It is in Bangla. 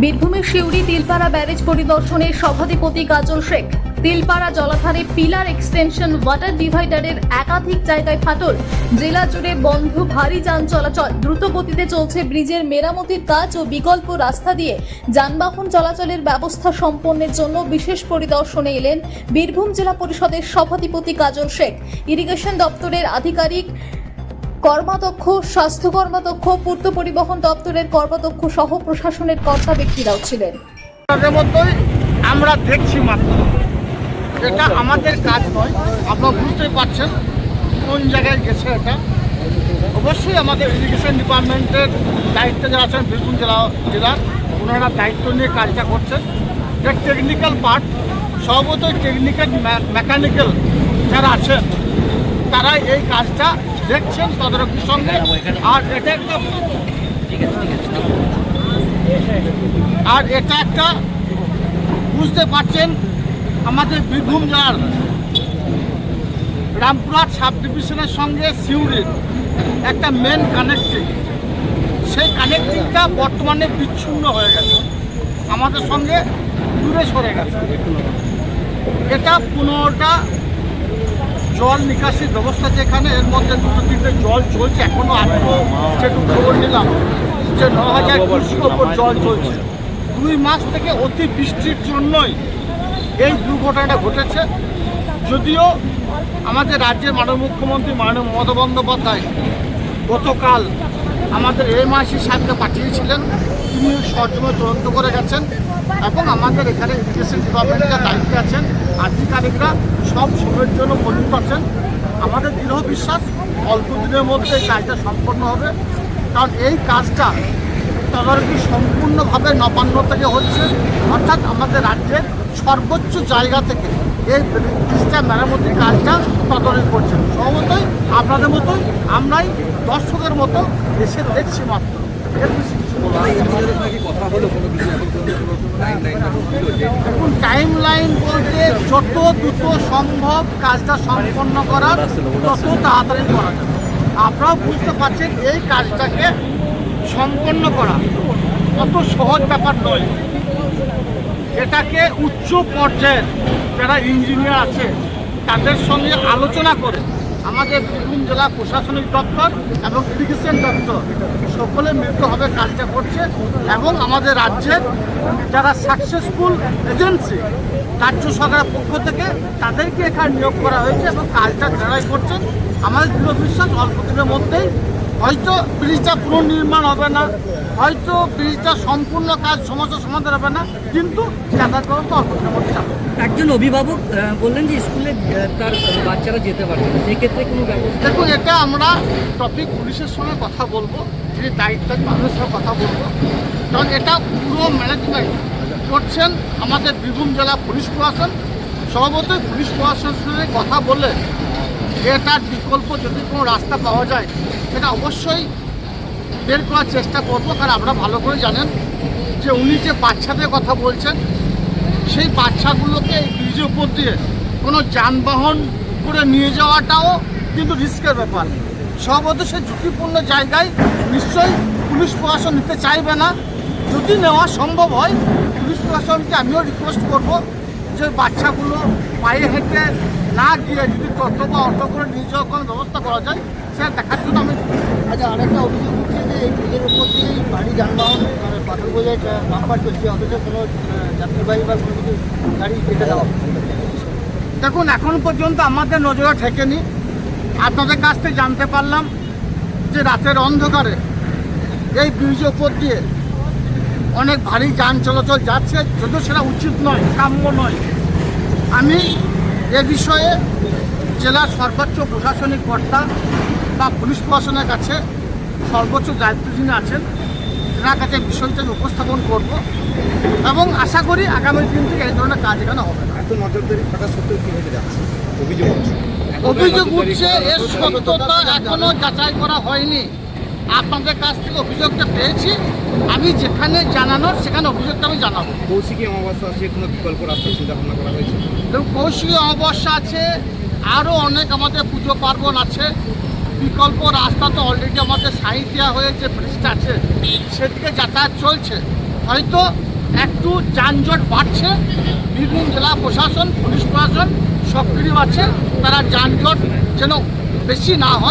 বীরভূমের শিউরি তিলপাড়া ব্যারেজ পরিদর্শনের সভাধিপতি কাজল শেখ। তিলপাড়া জলাধারে পিলার এক্সটেনশন ওয়াটার ডিভাইডারের একাধিক জায়গায় ফাটল। জেলা জুড়ে বন্ধ, ভারী যান চলাচল। দ্রুত গতিতে চলছে ব্রিজের মেরামতির কাজ ও বিকল্প রাস্তা দিয়ে যানবাহন চলাচলের ব্যবস্থা সম্পন্নের জন্য বিশেষ পরিদর্শনে এলেন বীরভূম জেলা পরিষদের সভাধিপতি কাজল শেখ। ইরিগেশন দপ্তরের আধিকারিক কর্মাধ্যক্ষ স্বাস্থ্য কর্মাধ্যক্ষ পূর্ত পরিবহন দপ্তরের কর্মাধ্যক্ষ সহ প্রশাসনের কর্তা ব্যক্তিরাও ছিলেন। মতোই আমরা দেখছি মাত্র। এটা আমাদের কাজ নয় আপনারা বুঝতেই পারছেন কোন জায়গায় গেছে এটা। অবশ্যই আমাদের ইরিগেশন ডিপার্টমেন্টের দায়িত্বে যারা আছেন বীরভূম জেলা জেলার ওনারা দায়িত্ব নিয়ে কাজটা করছেন। এটা টেকনিক্যাল পার্ট সর্বতই টেকনিক্যাল মেকানিক্যাল যারা আছেন তারা এই কাজটা দেখছেন তদারকির সঙ্গে। আর এটা একটা আর এটা একটা বুঝতে পারছেন, আমাদের বীরভূম জেলার রামপুরহাট সাব ডিভিশনের সঙ্গে সিউড়ির একটা মেন কানেক্টিং সেই কানেক্টিংটা বর্তমানে বিচ্ছিন্ন হয়ে গেছে। আমাদের সঙ্গে দূরে সরে গেছে। এটা পনেরোটা জল নিকাশির ব্যবস্থা যেখানে, এর মধ্যে দুটো তিনটে জল চলছে, এখনও আমিও যেটু খবর নিলাম যে ন হাজার দুশোর ওপর জল চলছে। দুই মাস থেকে অতি বৃষ্টির জন্যই এই দুর্ঘটনাটা ঘটেছে। যদিও আমাদের রাজ্যের মাননীয় মুখ্যমন্ত্রী, মাননীয় মমতা বন্দ্যোপাধ্যায় গতকাল আমাদের এই মাসি সাহেবকে পাঠিয়েছিলেন। তিনি সরজমে তদন্ত করে গেছেন। এবং আমাদের এখানে ইরিগেশন ডিপার্টমেন্টের দায়িত্বে আছেন, আধিকারিকরা সব সময়ের জন্য মজুত আছেন আমাদের দৃঢ় বিশ্বাস, অল্প দিনের মধ্যে এই কাজটা সম্পন্ন হবে। কারণ এই কাজটা তদারকি সম্পূর্ণভাবে নবান্ন থেকে হচ্ছে। অর্থাৎ আমাদের রাজ্যের সর্বোচ্চ জায়গা থেকে এই ব্রিজটা মেরামতির কাজটা তদারকি করছেন। সহমতই আপনাদের মতোই, আমরাই দর্শকের মতো এসে দেখছি মাত্র। এর বেশি কিছু বলার নেই। এখন টাইম লাইন বলতে যত দ্রুত সম্ভব কাজটা সম্পন্ন করার তত তাড়াতাড়ি করা যাবে। আপনারাও বুঝতে পারছেন এই কাজটাকে সম্পন্ন করা অত সহজ ব্যাপার নয়। এটাকে উচ্চ পর্যায়ের যারা ইঞ্জিনিয়ার আছে, তাদের সঙ্গে আলোচনা করে আমাদের বীরভূম জেলা প্রশাসনিক দপ্তর এবং ইরিগেশন দপ্তর সকলে মিলিতভাবে কাজটা করছে এবং আমাদের রাজ্যের যারা সাকসেসফুল এজেন্সি রাজ্য সরকারের পক্ষ থেকে তাদেরকে এখানে নিয়োগ করা হয়েছে এবং কাজটা যারাই করছেন আমাদের দৃঢ় বিশ্বাস অল্প দিনের মধ্যেই হয়তো ব্রিজটা পুনর্নির্মাণ হবে না, হয়তো ব্রিজটা সম্পূর্ণ কাজ সমস্যা সমাধান হবে না, কিন্তু যাতায়াত ব্যবস্থা অল্প দিনের মধ্যে। একজন অভিভাবক বললেন যে স্কুলে তার বাচ্চারা যেতে পারছে না। সেক্ষেত্রে কোনো ব্যবস্থা দেখুন, এটা আমরা টপিক পুলিশের সঙ্গে কথা বলব, যিনি দায়িত্ব তাদের সঙ্গে কথা বলব। কারণ এটা পুরো ম্যানেজমেন্ট। করছেন আমাদের বীরভূম জেলা পুলিশ প্রশাসন। সর্বতই পুলিশ প্রশাসনের সঙ্গে কথা বলে এটার বিকল্প যদি কোনো রাস্তা পাওয়া যায়, সেটা অবশ্যই বের করার চেষ্টা করব। কারণ আমরা ভালো করে জানেন যে উনি যে বাচ্চাদের কথা বলছেন সেই বাচ্চাগুলোকে এই ব্রিজের উপর দিয়ে কোনো যানবাহন করে নিয়ে যাওয়াটাও কিন্তু রিস্কের ব্যাপার। সর্বত সে ঝুঁকিপূর্ণ জায়গায় নিশ্চয়ই পুলিশ প্রশাসন নিতে চাইবে না। যদি নেওয়া সম্ভব হয়, পুলিশ প্রশাসনকে আমিও রিকোয়েস্ট করব যে বাচ্চাগুলো পায়ে হেঁটে না গিয়ে যদি টোটো বা অটো করে নিয়ে কোনো ব্যবস্থা করা যায়, সেটা দেখার জন্য আমি আচ্ছা আরেকটা অভিযোগ উঠছে যে এই ব্রিজের উপর দিয়েই ভারী যানবাহন মানে পাথর বোঝাই নাম্বার চলছে, অথচ কোনো যাত্রীবাহী বা কোনো কিছু গাড়ি যেতে দেওয়া দেখুন, এখন পর্যন্ত আমাদের নজরে ঠেকেনি। আপনাদের কাছ থেকে জানতে পারলাম যে রাতের অন্ধকারে এই ব্রিজের উপর দিয়ে অনেক ভারী যান চলাচল যাচ্ছে, যদিও সেটা উচিত নয় কাম্য নয়। আমি এ বিষয়ে জেলার সর্বোচ্চ প্রশাসনিক কর্তা বা পুলিশ প্রশাসনের কাছে সর্বোচ্চ দায়িত্ব যিনি আছেন তেনার কাছে বিষয়টা উপস্থাপন করব এবং আশা করি আগামী দিন থেকে এই ধরনের কাজ এখানে হবে না। এত নজরদারি থাকা সত্ত্বেও কি হতে যাচ্ছে? অভিযোগ হচ্ছে অভিযোগ উঠছে এর সত্যতা এখনও যাচাই করা হয়নি। আপনাদের কাছ থেকে অভিযোগটা পেয়েছি। আমি যেখানে জানানোর সেখানে অভিযোগটা আমি জানাব। কৌশিকী অমাবস্যা আছে কোনো বিকল্প রাস্তা চিন্তা ভাবনা করা হয়েছে? এবং কৌশিকী অমাবস্যা আছে আরও অনেক আমাদের পুজো পার্বণ আছে। বিকল্প রাস্তা তো অলরেডি আমাদের সাইড দেওয়া হয়ে যে ব্রিজটা আছে। সেদিকে যাতায়াত চলছে। হয়তো একটু যানজট বাড়ছে বীরভূম জেলা প্রশাসন পুলিশ প্রশাসন সক্রিয় আছে তারা যানজট যেন বেশি না হয়।